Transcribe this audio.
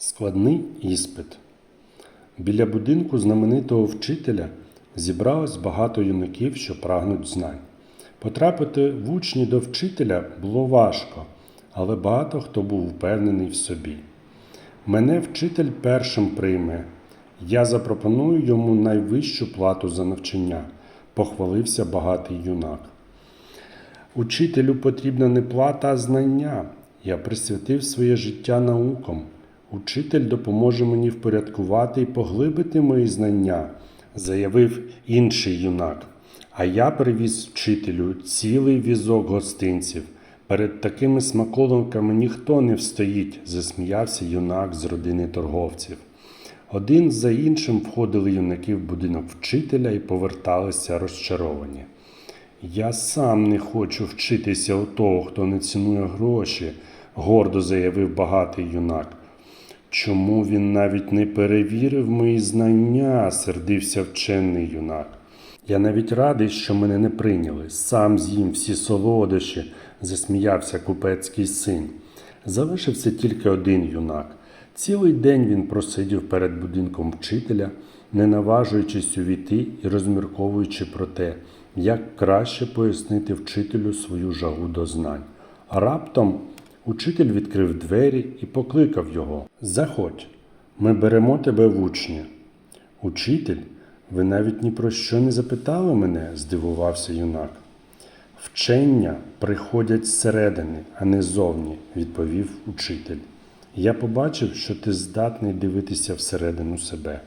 Складний іспит. Біля будинку знаменитого вчителя зібралось багато юнаків, що прагнуть знань. Потрапити в учні до вчителя було важко, але багато хто був впевнений в собі. Мене вчитель першим прийме. Я запропоную йому найвищу плату за навчання, похвалився багатий юнак. Учителю потрібна не плата, а знання. Я присвятив своє життя наукам. Учитель допоможе мені впорядкувати і поглибити мої знання, заявив інший юнак. А я привіз вчителю цілий візок гостинців. Перед такими смаколиками ніхто не встоїть, засміявся юнак з родини торговців. Один за іншим входили юнаки в будинок вчителя і поверталися розчаровані. Я сам не хочу вчитися у того, хто не цінує гроші, гордо заявив багатий юнак. Чому він навіть не перевірив мої знання? сердився вчений юнак. Я навіть радий, що мене не прийняли. Сам з'їм всі солодощі, засміявся купецький син. Залишився тільки один юнак. Цілий день він просидів перед будинком вчителя, не наважуючись увійти і розмірковуючи про те, як краще пояснити вчителю свою жагу до знань. А раптом учитель відкрив двері і покликав його: Заходь, ми беремо тебе в учні. Учитель, ви навіть ні про що не запитали мене, здивувався юнак. Вчення приходять зсередини, а не зовні, відповів учитель. Я побачив, що ти здатний дивитися всередину себе.